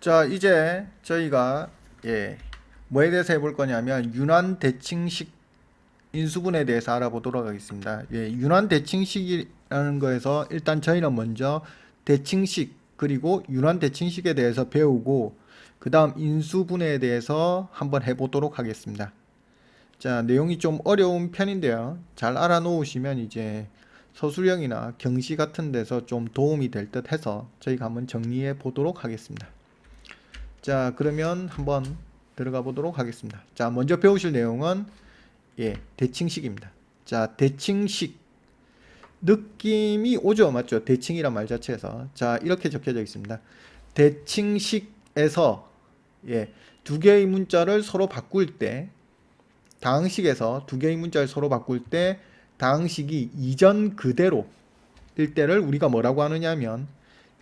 자, 이제 저희가 예, 뭐에 대해서 해볼 거냐면 윤환 대칭식 인수분에 대해서 알아보도록 하겠습니다. 예, 윤환 대칭식이라는 거에서 일단 저희는 먼저 대칭식 그리고 윤환 대칭식에 대해서 배우고 그 다음 인수분해에 대해서 한번 해보도록 하겠습니다. 자, 내용이 좀 어려운 편인데요. 잘 알아놓으시면 이제 서술형이나 경시 같은 데서 좀 도움이 될 듯 해서 저희가 한번 정리해 보도록 하겠습니다. 자, 그러면 한번 들어가 보도록 하겠습니다. 자, 먼저 배우실 내용은 예, 대칭식입니다. 자, 대칭식 느낌이 오죠, 맞죠? 대칭이란 말 자체에서 자 이렇게 적혀져 있습니다. 대칭식에서 예, 두 개의 문자를 서로 바꿀 때 다항식에서 두 개의 문자를 서로 바꿀 때 다항식이 이전 그대로 일 때를 우리가 뭐라고 하느냐면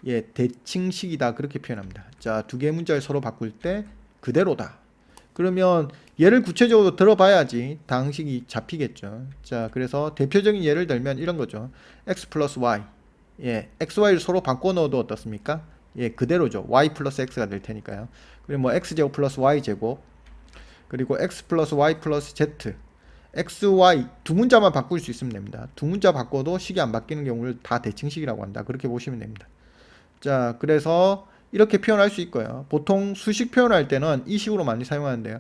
예, 대칭식이다 그렇게 표현합니다. 자, 두 개의 문자를 서로 바꿀 때 그대로다. 그러면 예를 구체적으로 들어봐야지 다항식이 잡히겠죠. 자, 그래서 대표적인 예를 들면 이런 거죠. x 플러스 y. 예, x, y를 서로 바꿔 넣어도 어떻습니까? 예, 그대로죠. y 플러스 x가 될 테니까요. 그리고 뭐 x제곱 플러스 y제곱. 그리고 x 플러스 y 플러스 z. x, y 두 문자만 바꿀 수 있으면 됩니다. 두 문자 바꿔도 식이 안 바뀌는 경우를 다 대칭식이라고 한다. 그렇게 보시면 됩니다. 자, 그래서 이렇게 표현할 수 있고요. 보통 수식 표현할 때는 이 식으로 많이 사용하는데요.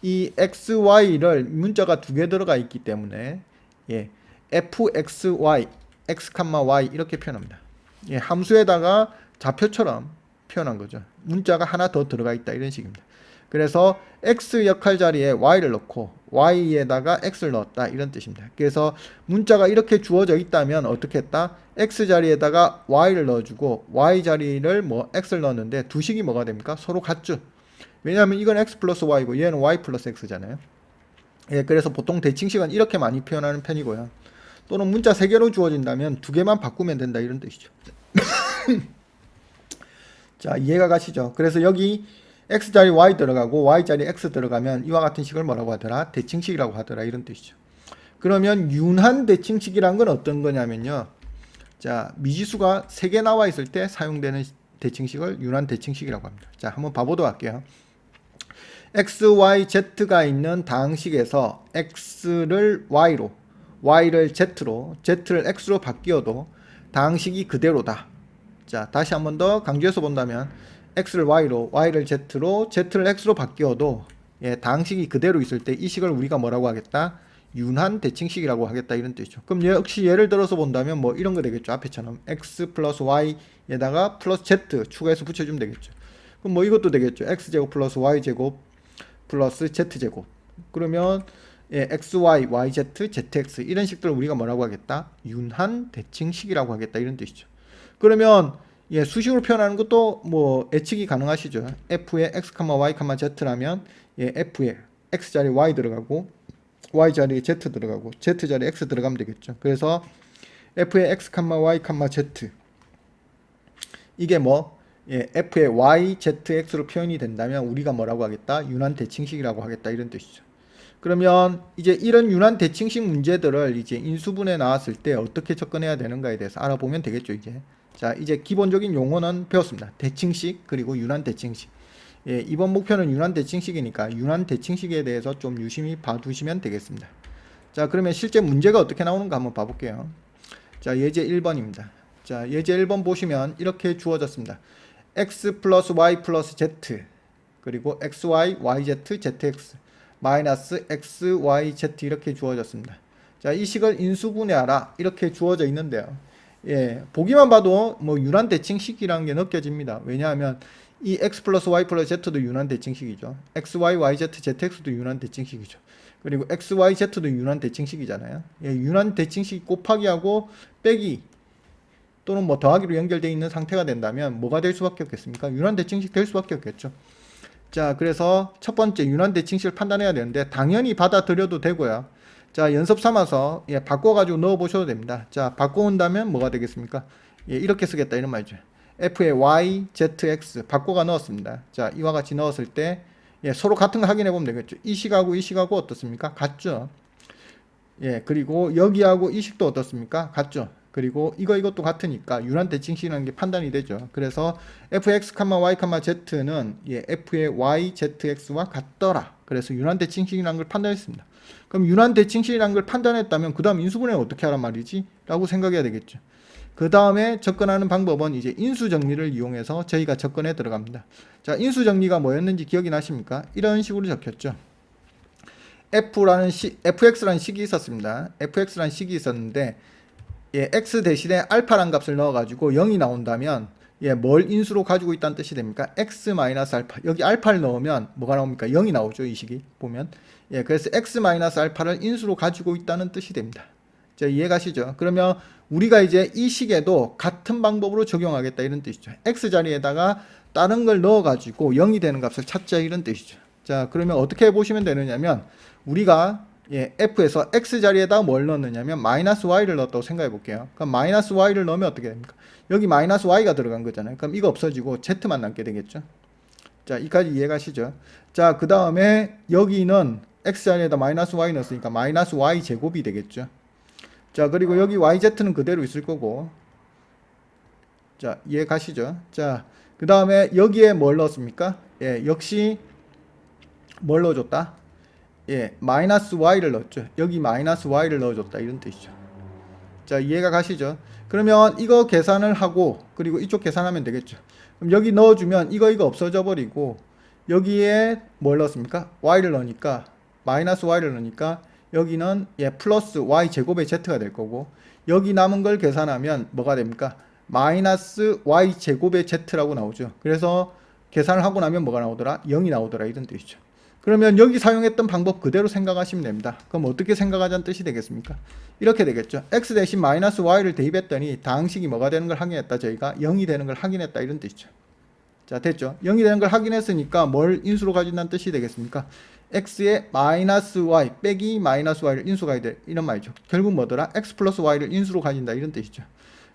이 x, y를 문자가 두 개 들어가 있기 때문에 예, f, x, y, x, y 이렇게 표현합니다. 예, 함수에다가 좌표처럼 표현한 거죠. 문자가 하나 더 들어가 있다 이런 식입니다. 그래서 x 역할 자리에 y를 넣고 y에다가 x를 넣었다 이런 뜻입니다. 그래서 문자가 이렇게 주어져 있다면 어떻게 했다? x 자리에다가 y를 넣어주고 y 자리를 뭐 x를 넣었는데 두 식이 뭐가 됩니까? 서로 같죠. 왜냐하면 이건 x 플러스 y고 얘는 y 플러스 x잖아요. 예, 그래서 보통 대칭식은 이렇게 많이 표현하는 편이고요. 또는 문자 세 개로 주어진다면 두 개만 바꾸면 된다 이런 뜻이죠. 자, 이해가 가시죠? 그래서 여기 x자리 y 들어가고 y자리 x 들어가면 이와 같은 식을 뭐라고 하더라? 대칭식이라고 하더라 이런 뜻이죠. 그러면 윤한 대칭식이란 건 어떤 거냐면요. 자, 미지수가 3개 나와 있을 때 사용되는 대칭식을 윤한 대칭식이라고 합니다. 자, 한번 봐보도록 할게요. x, y, z가 있는 다항식에서 x를 y로, y를 z로, z를 x로 바뀌어도 다항식이 그대로다. 자, 다시 한번 더 강조해서 본다면 x를 y로, y를 z로, z를 x로 바뀌어도 예, 다항식이 그대로 있을 때 이 식을 우리가 뭐라고 하겠다? 윤한 대칭식이라고 하겠다 이런 뜻이죠. 그럼 역시 예를 들어서 본다면 뭐 이런 거 되겠죠. 앞에처럼 x 플러스 y에다가 플러스 z 추가해서 붙여주면 되겠죠. 그럼 뭐 이것도 되겠죠. x 제곱 플러스 y 제곱 플러스 z 제곱. 그러면 예, x, y, y, z, z, x 이런 식들을 우리가 뭐라고 하겠다? 윤한 대칭식이라고 하겠다 이런 뜻이죠. 그러면 예, 수식으로 표현하는 것도 뭐 예측이 가능하시죠. f에 x, y, z라면 예, f에 x 자리 y 들어가고 y 자리에 z 들어가고 z 자리에 x 들어가면 되겠죠. 그래서 f에 x, y, z 이게 뭐 예, f의 y, z, x로 표현이 된다면 우리가 뭐라고 하겠다? 윤한 대칭식이라고 하겠다 이런 뜻이죠. 그러면 이제 이런 윤한 대칭식 문제들을 이제 인수분해 나왔을 때 어떻게 접근해야 되는가에 대해서 알아보면 되겠죠, 이제. 자, 이제 기본적인 용어는 배웠습니다. 대칭식 그리고 윤한 대칭식. 예, 이번 목표는 윤한 대칭식이니까 윤한 대칭식에 대해서 좀 유심히 봐두시면 되겠습니다. 자, 그러면 실제 문제가 어떻게 나오는가 한번 봐볼게요. 자, 예제 1번입니다. 자, 예제 1번 보시면 이렇게 주어졌습니다. x 플러스 y 플러스 z 그리고 xy, yz, zx 마이너스 x, y, z 이렇게 주어졌습니다. 자, 이 식을 인수분해하라 이렇게 주어져 있는데요. 예, 보기만 봐도 뭐 유난 대칭식이라는 게 느껴집니다. 왜냐하면 이 x 플러스 y 플러스 z도 유난 대칭식이죠. x, y, y, z, zx도 유난 대칭식이죠. 그리고 x, y, z도 유난 대칭식이잖아요. 예, 유난 대칭식 곱하기하고 빼기 또는 뭐 더하기로 연결되어 있는 상태가 된다면 뭐가 될 수밖에 없겠습니까? 유난 대칭식 될 수밖에 없겠죠. 자, 그래서 첫 번째 유난 대칭식을 판단해야 되는데 당연히 받아들여도 되고요. 자, 연습 삼아서 예, 바꿔가지고 넣어보셔도 됩니다. 자, 바꿔온다면 뭐가 되겠습니까? 예, 이렇게 쓰겠다 이런 말이죠. f의 y, z, x 바꿔가 넣었습니다. 자, 이와 같이 넣었을 때 예, 서로 같은 거 확인해 보면 되겠죠. 이 식하고 이 식하고 어떻습니까? 같죠. 예, 그리고 여기하고 이 식도 어떻습니까? 같죠. 그리고 이거 이것도 같으니까 유난 대칭식이라는 게 판단이 되죠. 그래서 fx, y, z는 예, f의 y, zx와 같더라. 그래서 유난 대칭식이라는 걸 판단했습니다. 그럼 유난 대칭식이라는 걸 판단했다면 그 다음 인수분해 어떻게 하란 말이지? 라고 생각해야 되겠죠. 그 다음에 접근하는 방법은 이제 인수 정리를 이용해서 저희가 접근에 들어갑니다. 자, 인수 정리가 뭐였는지 기억이 나십니까? 이런 식으로 적혔죠. f라는 시, fx라는 식이 있었습니다. fx라는 식이 있었는데 예, x 대신에 알파란 값을 넣어가지고 0이 나온다면 예, 뭘 인수로 가지고 있다는 뜻이 됩니까? x 마이너스 알파 여기 알파를 넣으면 뭐가 나옵니까? 0이 나오죠 이 식이 보면 예, 그래서 x 마이너스 알파를 인수로 가지고 있다는 뜻이 됩니다. 자, 이해가시죠? 그러면 우리가 이제 이 식에도 같은 방법으로 적용하겠다 이런 뜻이죠. x 자리에다가 다른 걸 넣어 가지고 0이 되는 값을 찾자 이런 뜻이죠. 자, 그러면 어떻게 보시면 되느냐면 우리가 예, f에서 x 자리에다 뭘 넣느냐면 마이너스 y를 넣었다고 생각해 볼게요. 그럼 마이너스 y를 넣으면 어떻게 됩니까? 여기 마이너스 y가 들어간 거잖아요. 그럼 이거 없어지고 z만 남게 되겠죠. 자, 이까지 이해가시죠? 자, 그 다음에 여기는 x 자리에다 마이너스 y 넣었으니까 마이너스 y 제곱이 되겠죠. 자, 그리고 여기 yz는 그대로 있을 거고. 자, 이해 가시죠? 자, 그 다음에 여기에 뭘 넣었습니까? 예, 역시 뭘 넣어줬다? 예, 마이너스 y를 넣었죠. 여기 마이너스 y를 넣어줬다. 이런 뜻이죠. 자, 이해가 가시죠? 그러면 이거 계산을 하고, 그리고 이쪽 계산하면 되겠죠. 그럼 여기 넣어주면 이거, 이거 없어져 버리고, 여기에 뭘 넣었습니까? y를 넣으니까, 마이너스 y를 넣으니까, 여기는 예, 플러스 y 제곱의 z가 될 거고, 여기 남은 걸 계산하면 뭐가 됩니까? 마이너스 y 제곱의 z라고 나오죠. 그래서 계산을 하고 나면 뭐가 나오더라? 0이 나오더라. 이런 뜻이죠. 그러면 여기 사용했던 방법 그대로 생각하시면 됩니다. 그럼 어떻게 생각하자는 뜻이 되겠습니까? 이렇게 되겠죠. x 대신 마이너스 y를 대입했더니 다항식이 뭐가 되는 걸 확인했다. 저희가 0이 되는 걸 확인했다. 이런 뜻이죠. 자, 됐죠? 0이 되는 걸 확인했으니까 뭘 인수로 가진다는 뜻이 되겠습니까? x의 마이너스 y 빼기 마이너스 y를 인수가 돼. 이런 말이죠. 결국 뭐더라? x 플러스 y를 인수로 가진다. 이런 뜻이죠.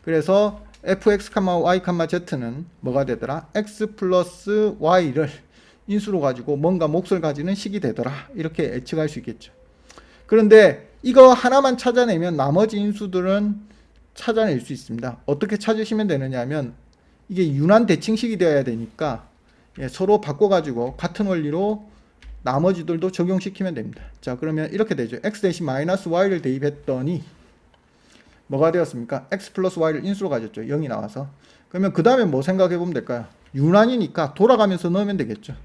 그래서 fx, y, z는 뭐가 되더라? x 플러스 y를 인수로 가지고 뭔가 몫을 가지는 식이 되더라. 이렇게 예측할 수 있겠죠. 그런데 이거 하나만 찾아내면 나머지 인수들은 찾아낼 수 있습니다. 어떻게 찾으시면 되느냐 하면 이게 유난 대칭식이 되어야 되니까 예, 서로 바꿔가지고 같은 원리로 나머지들도 적용시키면 됩니다. 자 그러면 이렇게 되죠. x 대신 마이너스 y를 대입했더니 뭐가 되었습니까? x 플러스 y를 인수로 가졌죠. 0이 나와서. 그러면 그 다음에 뭐 생각해 보면 될까요? 유난이니까 돌아가면서 넣으면 되겠죠.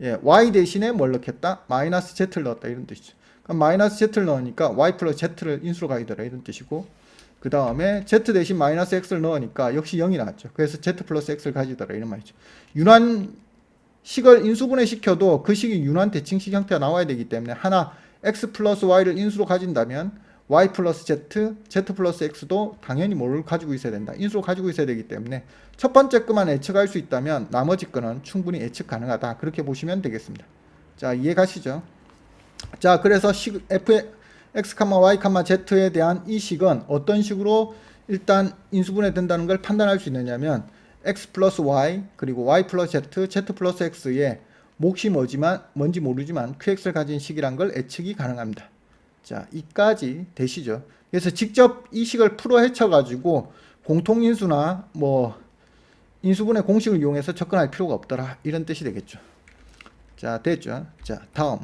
예, y 대신에 뭘 넣겠다? 마이너스 z를 넣었다 이런 뜻이죠. 그럼 마이너스 z를 넣으니까 y 플러스 z를 인수로 가이더라 이런 뜻이고 그 다음에 z 대신 마이너스 x를 넣으니까 역시 0이 나왔죠. 그래서 z 플러스 x를 가지더라 이런 말이죠. 유난 식을 인수분해 시켜도 그 식이 유난 대칭식 형태가 나와야 되기 때문에 하나 x 플러스 y를 인수로 가진다면 y 플러스 z, z 플러스 x도 당연히 뭘 가지고 있어야 된다. 인수로 가지고 있어야 되기 때문에 첫 번째 것만 예측할 수 있다면 나머지 거는 충분히 예측 가능하다. 그렇게 보시면 되겠습니다. 자, 이해 가시죠? 자, 그래서 식 f x, y, z에 대한 이 식은 어떤 식으로 일단 인수분해 된다는 걸 판단할 수 있느냐면 x 플러스 y 그리고 y 플러스 z, z 플러스 x의 몫이 뭐지만 뭔지 모르지만 qx를 가진 식이란 걸 예측이 가능합니다. 자, 이까지 되시죠. 그래서 직접 이 식을 풀어 헤쳐 가지고 공통인수나 뭐 인수분해 공식을 이용해서 접근할 필요가 없더라. 이런 뜻이 되겠죠. 자, 됐죠. 자, 다음.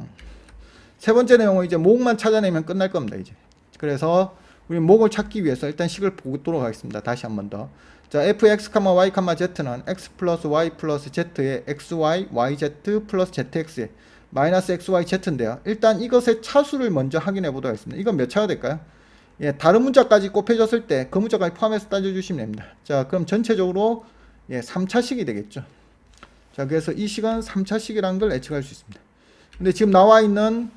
세 번째 내용은 이제 목만 찾아내면 끝날 겁니다, 이제. 그래서 우리 목을 찾기 위해서 일단 식을 보도록 하겠습니다. 다시 한 번 더. 자, fx, y, z는 x 플러스 y 플러스 z의 xy, yz 플러스 zx의 마이너스 xy z인데요. 일단 이것의 차수를 먼저 확인해 보도록 하겠습니다. 이건 몇 차가 될까요? 예, 다른 문자까지 곱해졌을 때 그 문자까지 포함해서 따져주시면 됩니다. 자, 그럼 전체적으로 예, 3차식이 되겠죠. 자, 그래서 이 식은 3차식이라는 걸 예측할 수 있습니다. 근데 지금 나와 있는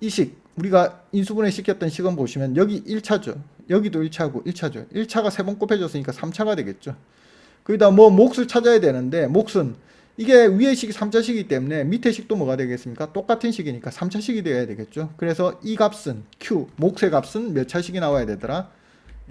이 식, 우리가 인수분해 시켰던 식은 보시면 여기 1차죠. 여기도 1차고 1차죠. 1차가 세번 곱해졌으니까 3차가 되겠죠. 거기다 뭐 몫을 찾아야 되는데 몫은 이게 위의 식이 3차식이기 때문에 밑에 식도 뭐가 되겠습니까? 똑같은 식이니까 3차식이 되어야 되겠죠. 그래서 이 값은 Q, 몫의 값은 몇 차식이 나와야 되더라?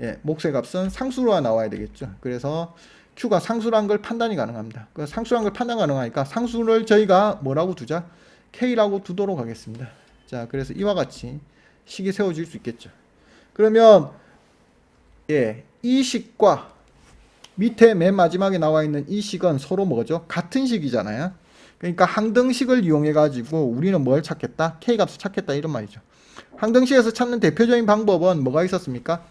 예, 몫의 값은 상수로가 나와야 되겠죠. 그래서 Q가 상수란 걸 판단이 가능합니다. 그 상수란 걸 판단 가능하니까 상수를 저희가 뭐라고 두자? K라고 두도록 하겠습니다. 자, 그래서 이와 같이 식이 세워질 수 있겠죠. 그러면 예, 이 식과 밑에 맨 마지막에 나와 있는 이 식은 서로 뭐죠? 같은 식이잖아요. 그러니까 항등식을 이용해 가지고 우리는 뭘 찾겠다? k 값을 찾겠다 이런 말이죠. 항등식에서 찾는 대표적인 방법은 뭐가 있었습니까?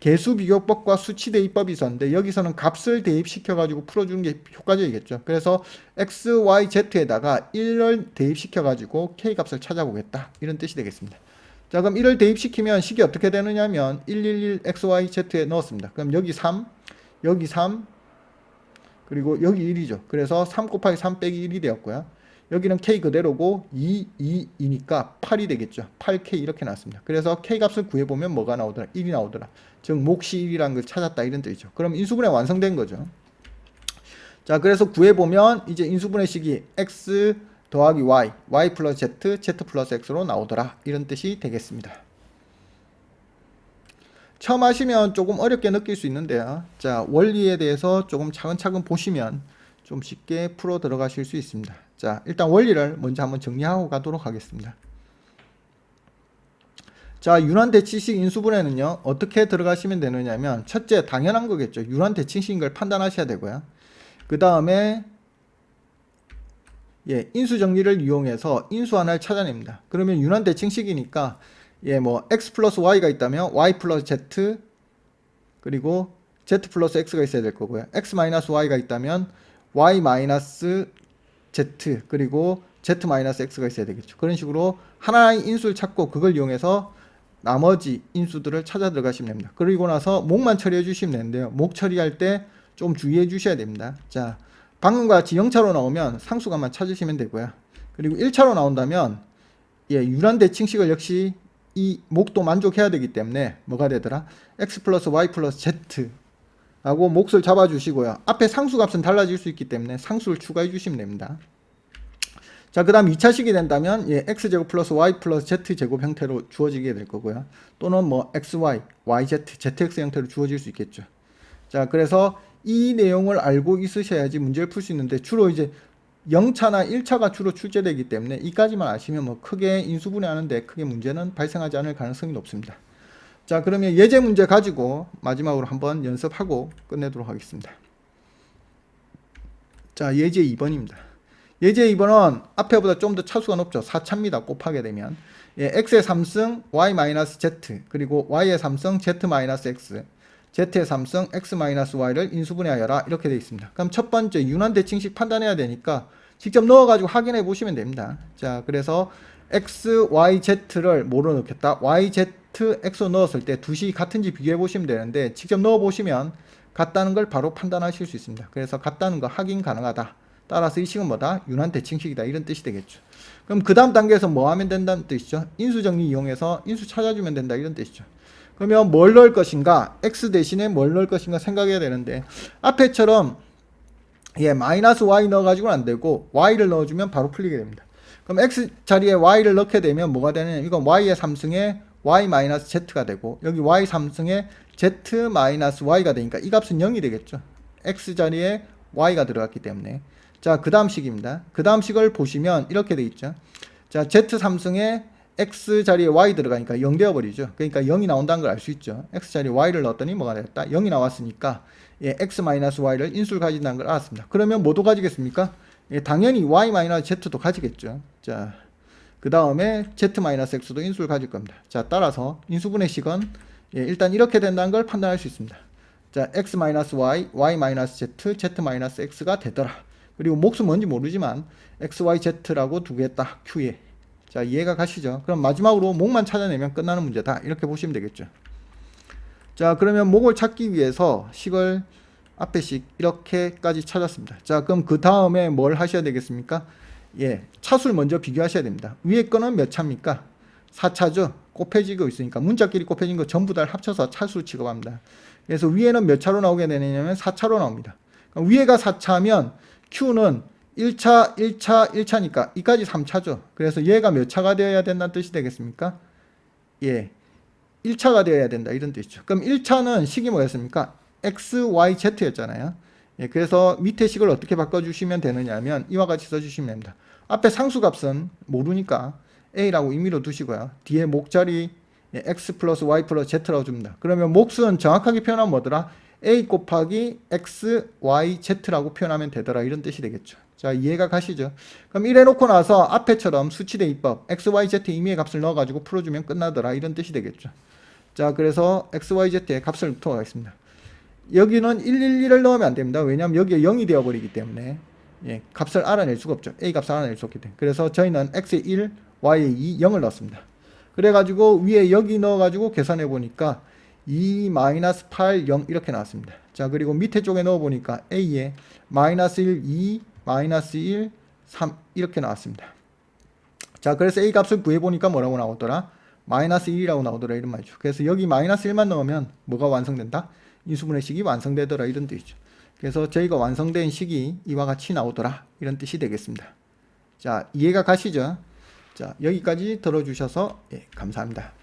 개수 비교법과 수치 대입법이 있었는데 여기서는 값을 대입시켜 가지고 풀어 주는 게 효과적이겠죠. 그래서 x, y, z에다가 1을 대입시켜 가지고 k 값을 찾아보겠다 이런 뜻이 되겠습니다. 자 그럼 1을 대입시키면 식이 어떻게 되느냐면 111 x, y, z에 넣었습니다. 그럼 여기 3, 여기 3, 그리고 여기 1이죠. 그래서 3 곱하기 3 빼기 1이 되었고요. 여기는 k 그대로고 2, 2, 2니까 8이 되겠죠. 8k 이렇게 나왔습니다. 그래서 k 값을 구해보면 뭐가 나오더라? 1이 나오더라. 즉 몫이 1이라는 걸 찾았다 이런 뜻이죠. 그럼 인수분해 완성된 거죠. 자 그래서 구해보면 이제 인수분해 식이 x 더하기 y, y 플러스 z, z 플러스 x로 나오더라 이런 뜻이 되겠습니다. 처음 하시면 조금 어렵게 느낄 수 있는데요. 자 원리에 대해서 조금 차근차근 보시면 좀 쉽게 풀어 들어가실 수 있습니다. 자, 일단 원리를 먼저 한번 정리하고 가도록 하겠습니다. 자, 유난 대칭식 인수분해는요, 어떻게 들어가시면 되느냐면, 첫째, 당연한 거겠죠. 유난 대칭식인 걸 판단하셔야 되고요. 그 다음에, 예, 인수 정리를 이용해서 인수 하나를 찾아냅니다. 그러면 유난 대칭식이니까, 예, 뭐, x 플러스 y가 있다면, y 플러스 z, 그리고 z 플러스 x가 있어야 될 거고요. x 마이너스 y가 있다면, y 마이너스 z 그리고 z 마이너스 x가 있어야 되겠죠. 그런 식으로 하나의 인수를 찾고 그걸 이용해서 나머지 인수들을 찾아 들어가시면 됩니다. 그리고 나서 목만 처리해 주시면 되는데요. 목 처리할 때 좀 주의해 주셔야 됩니다. 자, 방금과 같이 0차로 나오면 상수값만 찾으시면 되고요. 그리고 1차로 나온다면 예, 유란 대칭식을 역시 이 목도 만족해야 되기 때문에 뭐가 되더라? x 플러스 y 플러스 z 하고 몫을 잡아주시고요. 앞에 상수값은 달라질 수 있기 때문에 상수를 추가해 주시면 됩니다. 자, 그 다음 2차식이 된다면, 예, x제곱 플러스 y 플러스 z제곱 형태로 주어지게 될 거고요. 또는 뭐 xy, yz, zx 형태로 주어질 수 있겠죠. 자, 그래서 이 내용을 알고 있으셔야지 문제를 풀 수 있는데 주로 이제 0차나 1차가 주로 출제되기 때문에 이까지만 아시면 뭐 크게 인수분해하는데 크게 문제는 발생하지 않을 가능성이 높습니다. 자, 그러면 예제 문제 가지고 마지막으로 한번 연습하고 끝내도록 하겠습니다. 자, 예제 2번입니다. 예제 2번은 앞에보다 좀 더 차수가 높죠. 4차입니다. 곱하게 되면. 예, x의 3승 y-z 그리고 y의 3승 z-x z의 3승 x-y를 인수분해하여라 이렇게 되어 있습니다. 그럼 첫 번째 유난 대칭식 판단해야 되니까 직접 넣어가지고 확인해 보시면 됩니다. 자, 그래서 x, y, z를 뭐로 넣겠다? y, z, x로 넣었을 때 두시 같은지 비교해 보시면 되는데 직접 넣어 보시면 같다는 걸 바로 판단하실 수 있습니다. 그래서 같다는 거 확인 가능하다. 따라서 이 식은 뭐다? 유난 대칭식이다. 이런 뜻이 되겠죠. 그럼 그 다음 단계에서 뭐 하면 된다는 뜻이죠? 인수 정리 이용해서 인수 찾아주면 된다. 이런 뜻이죠. 그러면 뭘 넣을 것인가? x 대신에 뭘 넣을 것인가 생각해야 되는데 앞에처럼 예, 마이너스 y 넣어가지고는 안 되고 y를 넣어주면 바로 풀리게 됩니다. 그럼 x 자리에 y를 넣게 되면 뭐가 되냐면 이건 y의 3승에 y-z가 되고 여기 y 3승에 z-y가 되니까 이 값은 0이 되겠죠. x 자리에 y가 들어갔기 때문에 자, 그 다음 식입니다. 그 다음 식을 보시면 이렇게 돼 있죠. 자, z3승에 x 자리에 y 들어가니까 0 되어 버리죠. 그러니까 0이 나온다는 걸 알 수 있죠. x 자리에 y를 넣었더니 뭐가 됐다? 0이 나왔으니까 예, x-y를 인수를 가진다는 걸 알았습니다. 그러면 뭐도 가지겠습니까? 예, 당연히 y-z도 가지겠죠. 자, 그 다음에 z-x도 인수를 가질 겁니다. 자, 따라서 인수분해식은 예, 일단 이렇게 된다는 걸 판단할 수 있습니다. 자, x-y, y-z, z-x가 되더라. 그리고 몫은 뭔지 모르지만 x, y, z라고 두겠다. q에. 자, 이해가 가시죠? 그럼 마지막으로 목만 찾아내면 끝나는 문제다. 이렇게 보시면 되겠죠. 자, 그러면 목을 찾기 위해서 식을 앞에 식 이렇게까지 찾았습니다. 자, 그럼 그 다음에 뭘 하셔야 되겠습니까? 예, 차수를 먼저 비교하셔야 됩니다. 위에 거는 몇 차입니까? 4차죠. 곱해지고 있으니까 문자끼리 곱해진 거 전부 다 합쳐서 차수로 취급합니다. 그래서 위에는 몇 차로 나오게 되냐면 4차로 나옵니다. 위에가 4차면 Q는 1차, 1차, 1차니까 이까지 3차죠. 그래서 얘가 몇 차가 되어야 된다는 뜻이 되겠습니까? 예. 1차가 되어야 된다. 이런 뜻이죠. 그럼 1차는 식이 뭐였습니까? X, Y, Z였잖아요. 예, 그래서 밑에 식을 어떻게 바꿔주시면 되느냐면 이와 같이 써주시면 됩니다. 앞에 상수값은 모르니까 A라고 임의로 두시고요. 뒤에 목자리 예, x 플러스 y 플러스 z라고 줍니다. 그러면 몫은 정확하게 표현하면 뭐더라? A 곱하기 x, y, z라고 표현하면 되더라. 이런 뜻이 되겠죠. 자, 이해가 가시죠? 그럼 이래 놓고 나서 앞에처럼 수치대 입법, x, y, z 임의의 값을 넣어가지고 풀어주면 끝나더라. 이런 뜻이 되겠죠. 자, 그래서 x, y, z의 값을 넣도록 하겠습니다. 여기는 111을 넣으면 안 됩니다. 왜냐하면 여기에 0이 되어버리기 때문에 예, 값을 알아낼 수가 없죠. a 값을 알아낼 수 없기 때문에. 그래서 저희는 x에 1, y에 2, 0을 넣었습니다. 그래가지고 위에 여기 넣어가지고 계산해 보니까 2 마이너스 8, 0 이렇게 나왔습니다. 자 그리고 밑에 쪽에 넣어보니까 a에 마이너스 1, 2, 마이너스 1, 3 이렇게 나왔습니다. 자 그래서 a 값을 구해보니까 뭐라고 나오더라? 마이너스 1이라고 나오더라 이런 말이죠. 그래서 여기 마이너스 1만 넣으면 뭐가 완성된다? 인수분해 식이 완성되더라 이런 뜻이죠. 그래서 저희가 완성된 식이 이와 같이 나오더라 이런 뜻이 되겠습니다. 자 이해가 가시죠? 자 여기까지 들어주셔서 예, 감사합니다.